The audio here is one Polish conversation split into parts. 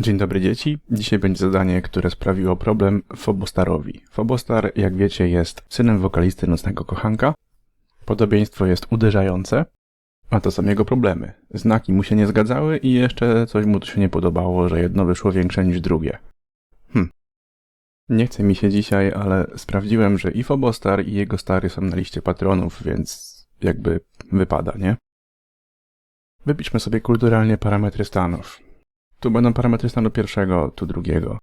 Dzień dobry dzieci. Dzisiaj będzie zadanie, które sprawiło problem Fobostarowi. Fobostar, jak wiecie, jest synem wokalisty Nocnego Kochanka. Podobieństwo jest uderzające, a to są jego problemy. Znaki mu się nie zgadzały i jeszcze coś mu tu się nie podobało, że jedno wyszło większe niż drugie. Hm. Nie chce mi się dzisiaj, ale sprawdziłem, że i Fobostar i jego stary są na liście patronów, więc jakby wypada, nie? Wypiszmy sobie kulturalnie parametry stanów. Tu będą parametry stanu pierwszego, tu drugiego.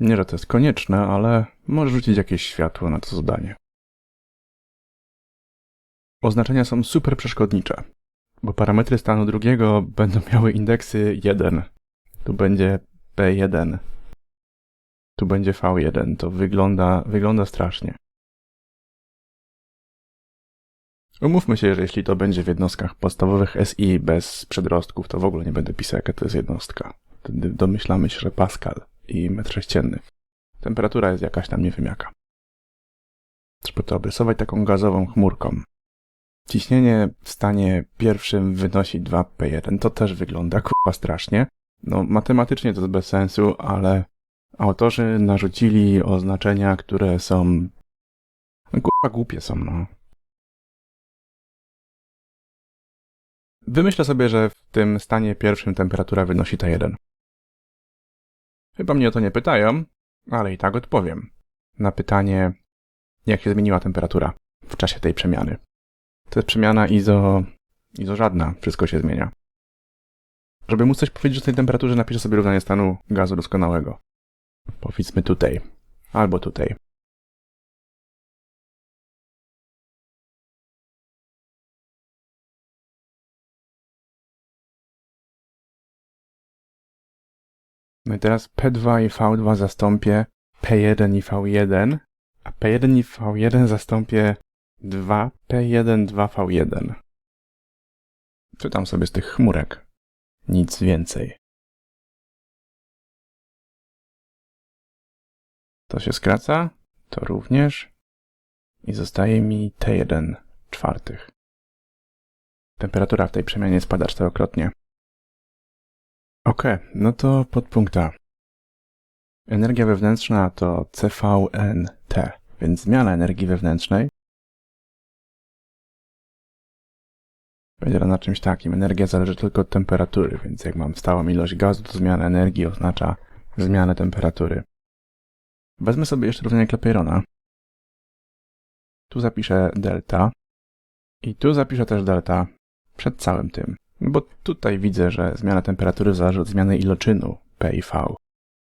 Nie, że to jest konieczne, ale może rzucić jakieś światło na to zadanie. Oznaczenia są super przeszkodnicze, bo parametry stanu drugiego będą miały indeksy 1. Tu będzie P1. Tu będzie V1. To wygląda, wygląda strasznie. Umówmy się, że jeśli to będzie w jednostkach podstawowych SI bez przedrostków, to w ogóle nie będę pisał, jaka to jest jednostka. Wtedy domyślamy się, że Pascal i metr sześcienny. Temperatura jest jakaś tam nie wiem jaka. Trzeba to obrysować taką gazową chmurką. Ciśnienie w stanie pierwszym wynosi 2P1. To też wygląda kurwa strasznie. No, matematycznie to jest bez sensu, ale autorzy narzucili oznaczenia, które są... Kurwa głupie są, no. Wymyślę sobie, że w tym stanie pierwszym temperatura wynosi T1. Chyba mnie o to nie pytają, ale i tak odpowiem. Na pytanie, jak się zmieniła temperatura w czasie tej przemiany. To jest przemiana izo... izo żadna, wszystko się zmienia. Żeby móc coś powiedzieć o tej temperaturze, napiszę sobie równanie stanu gazu doskonałego. Powiedzmy tutaj, albo tutaj. Teraz P2 i V2 zastąpię P1 i V1, a P1 i V1 zastąpię 2 P1, 2 V1. Czytam sobie z tych chmurek. Nic więcej. To się skraca, to również. I zostaje mi T1 czwartych. Temperatura w tej przemianie spada czterokrotnie. Okej, no to podpunkt A. Energia wewnętrzna to CVNT, więc zmiana energii wewnętrznej będzie na czymś takim. Energia zależy tylko od temperatury, więc jak mam stałą ilość gazu, to zmiana energii oznacza zmianę temperatury. Wezmę sobie jeszcze równanie Clapeyrona. Tu zapiszę delta i tu zapiszę też delta przed całym tym. Bo tutaj widzę, że zmiana temperatury zależy od zmiany iloczynu P i V.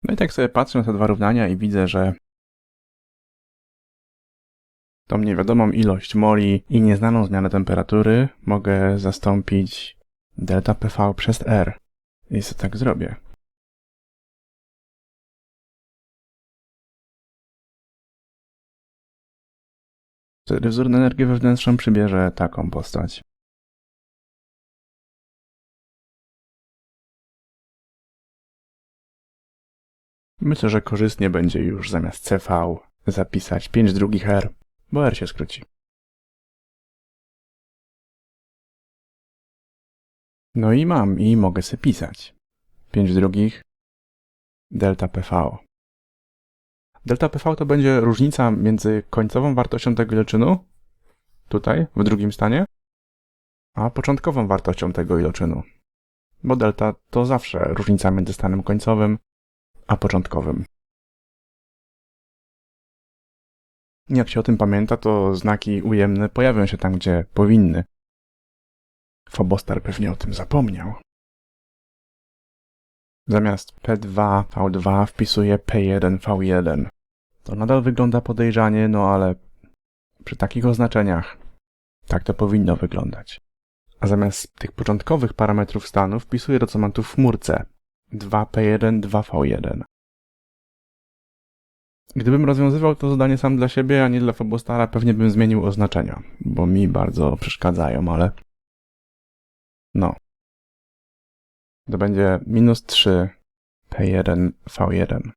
No i tak sobie patrzę na te dwa równania i widzę, że tą niewiadomą ilość moli i nieznaną zmianę temperatury mogę zastąpić delta PV przez R. I co tak zrobię? Wtedy wzór na energię wewnętrzną przybierze taką postać. Myślę, że korzystnie będzie już zamiast CV zapisać 5 drugich R, bo R się skróci. No i mam, i mogę sobie pisać. 5 drugich delta PV. Delta PV to będzie różnica między końcową wartością tego iloczynu, tutaj, w drugim stanie, a początkową wartością tego iloczynu. Bo delta to zawsze różnica między stanem końcowym a początkowym. Jak się o tym pamięta, to znaki ujemne pojawią się tam, gdzie powinny. Fobostar pewnie o tym zapomniał. Zamiast P2, V2 wpisuję P1, V1. To nadal wygląda podejrzanie, no ale przy takich oznaczeniach tak to powinno wyglądać. A zamiast tych początkowych parametrów stanu wpisuję to, co mam tu w chmurce. 2P1, 2V1. Gdybym rozwiązywał to zadanie sam dla siebie, a nie dla Fobostara, pewnie bym zmienił oznaczenia, bo mi bardzo przeszkadzają, ale... No. To będzie minus 3 P1 V1.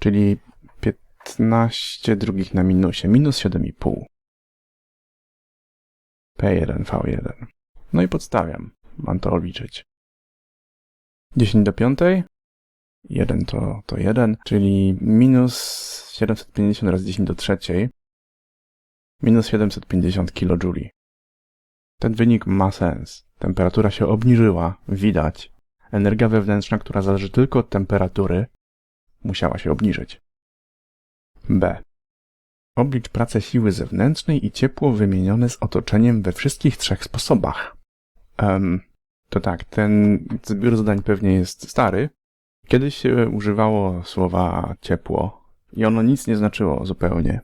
Czyli 15 drugich na minusie, minus 7,5. P1 V1. No i podstawiam. Mam to obliczyć. 10 do 5. 1 to, to 1, czyli minus 750 razy 10 do 3. Minus 750 kJ. Ten wynik ma sens. Temperatura się obniżyła, widać. Energia wewnętrzna, która zależy tylko od temperatury, musiała się obniżyć. B. Oblicz pracę siły zewnętrznej i ciepło wymienione z otoczeniem we wszystkich trzech sposobach. Em, to tak, ten zbiór zadań pewnie jest stary. Kiedyś się używało słowa ciepło i ono nic nie znaczyło zupełnie.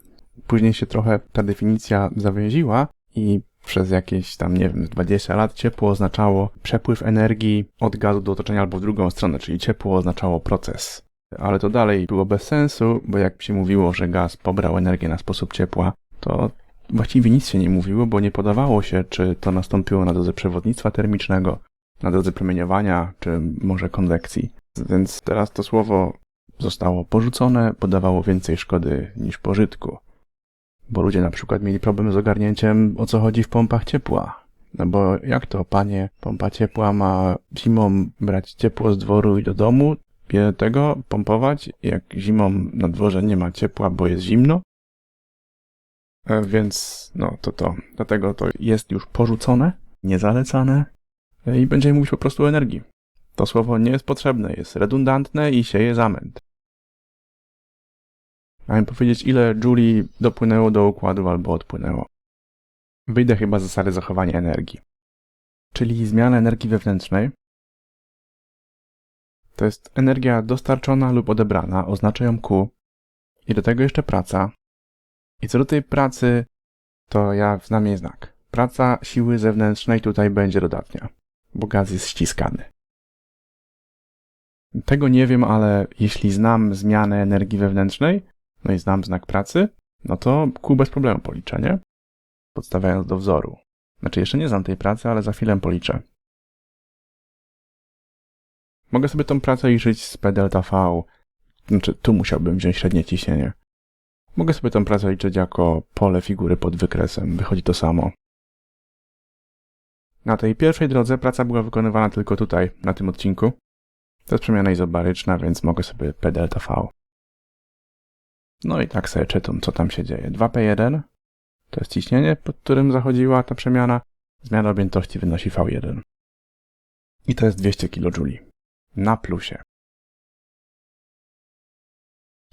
Później się trochę ta definicja zawiesiła i przez jakieś tam, nie wiem, 20 lat ciepło oznaczało przepływ energii od gazu do otoczenia albo w drugą stronę, czyli ciepło oznaczało proces. Ale to dalej było bez sensu, bo jak się mówiło, że gaz pobrał energię na sposób ciepła, to właściwie nic się nie mówiło, bo nie podawało się, czy to nastąpiło na drodze przewodnictwa termicznego, na drodze promieniowania, czy może konwekcji. Więc teraz to słowo zostało porzucone, podawało więcej szkody niż pożytku. Bo ludzie na przykład mieli problem z ogarnięciem, o co chodzi w pompach ciepła. No bo jak to, panie, pompa ciepła ma zimą brać ciepło z dworu i do domu, je tego pompować, jak zimą na dworze nie ma ciepła, bo jest zimno? E, Więc no to to. Dlatego to jest już porzucone, niezalecane e, i będziemy mówić po prostu o energii. To słowo nie jest potrzebne, jest redundantne i sieje zamęt. Mamy powiedzieć, ile Julie dopłynęło do układu albo odpłynęło. Wyjdę chyba z zasady zachowania energii. Czyli zmiana energii wewnętrznej to jest energia dostarczona lub odebrana, oznacza ją Q. I do tego jeszcze praca. I co do tej pracy, to ja znam jej znak. Praca siły zewnętrznej tutaj będzie dodatnia, bo gaz jest ściskany. Tego nie wiem, ale jeśli znam zmianę energii wewnętrznej, no i znam znak pracy, no to Q bez problemu policzę, nie? Podstawiając do wzoru. Znaczy, jeszcze nie znam tej pracy, ale za chwilę policzę. Mogę sobie tą pracę liczyć z P delta V. Znaczy, tu musiałbym wziąć średnie ciśnienie. Mogę sobie tą pracę liczyć jako pole figury pod wykresem. Wychodzi to samo. Na tej pierwszej drodze praca była wykonywana tylko tutaj, na tym odcinku. To jest przemiana izobaryczna, więc mogę sobie P delta V. No i tak sobie czytam, co tam się dzieje. 2P1 to jest ciśnienie, pod którym zachodziła ta przemiana. Zmiana objętości wynosi V1. I to jest 200 kJ. Na plusie.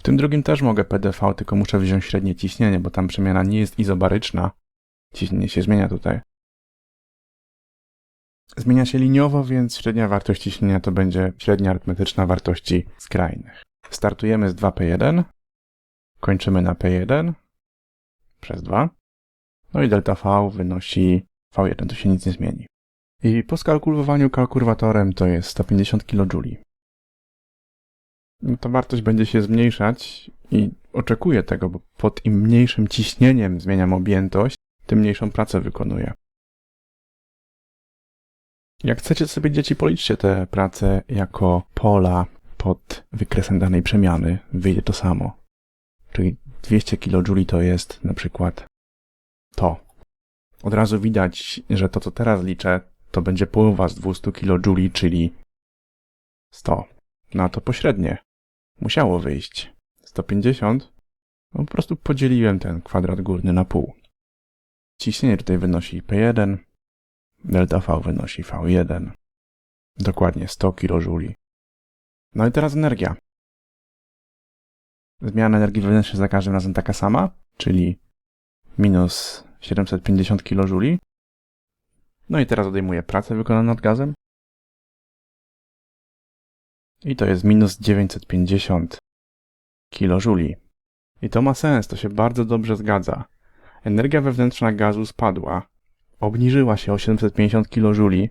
W tym drugim też mogę PDV, tylko muszę wziąć średnie ciśnienie, bo tam przemiana nie jest izobaryczna. Ciśnienie się zmienia tutaj. Zmienia się liniowo, więc średnia wartość ciśnienia to będzie średnia arytmetyczna wartości skrajnych. Startujemy z 2P1, kończymy na P1 przez 2. No i delta V wynosi V1, to się nic nie zmieni. I po skalkulowaniu kalkulatorem to jest 150 kJ. Ta wartość będzie się zmniejszać i oczekuję tego, bo pod im mniejszym ciśnieniem zmieniam objętość, tym mniejszą pracę wykonuję. Jak chcecie sobie dzieci, policzcie te prace jako pola pod wykresem danej przemiany. Wyjdzie to samo. Czyli 200 kJ to jest na przykład to. Od razu widać, że to co teraz liczę, to będzie połowa z 200 kJ, czyli 100. No to pośrednie. Musiało wyjść. 150. No po prostu podzieliłem ten kwadrat górny na pół. Ciśnienie tutaj wynosi P1, delta V wynosi V1. Dokładnie 100 kJ. No i teraz energia. Zmiana energii wewnętrznej za każdym razem taka sama, czyli minus 750 kJ. No i teraz odejmuję pracę wykonaną nad gazem. I to jest minus 950 kJ. I to ma sens, to się bardzo dobrze zgadza. Energia wewnętrzna gazu spadła, obniżyła się o 750 kJ,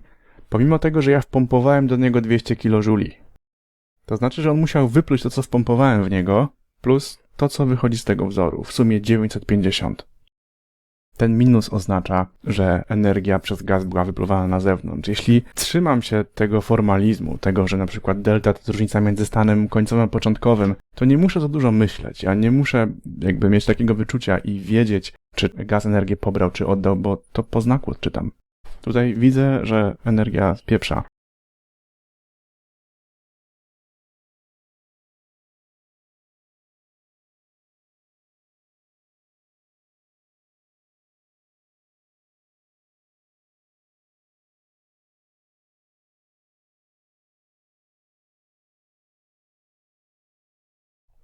pomimo tego, że ja wpompowałem do niego 200 kJ. To znaczy, że on musiał wypluć to, co wpompowałem w niego, plus to, co wychodzi z tego wzoru, w sumie 950. Ten minus oznacza, że energia przez gaz była wypluwana na zewnątrz. Jeśli trzymam się tego formalizmu, tego, że na przykład delta to jest różnica między stanem końcowym a początkowym, to nie muszę za dużo myśleć. Ja nie muszę jakby mieć takiego wyczucia i wiedzieć, czy gaz energię pobrał, czy oddał, bo to po znaku odczytam. Tutaj widzę, że energia pieprza.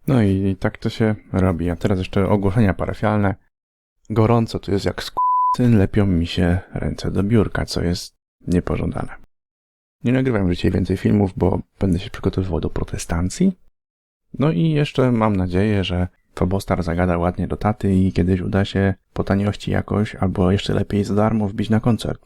No i tak to się robi. A teraz jeszcze ogłoszenia parafialne. Gorąco tu jest jak syn, lepią mi się ręce do biurka, co jest niepożądane. Nie nagrywam dzisiaj więcej filmów, bo będę się przygotowywał do protestancji. No i jeszcze mam nadzieję, że Fobostar zagada ładnie do taty i kiedyś uda się po taniości jakoś, albo jeszcze lepiej za darmo wbić na koncert.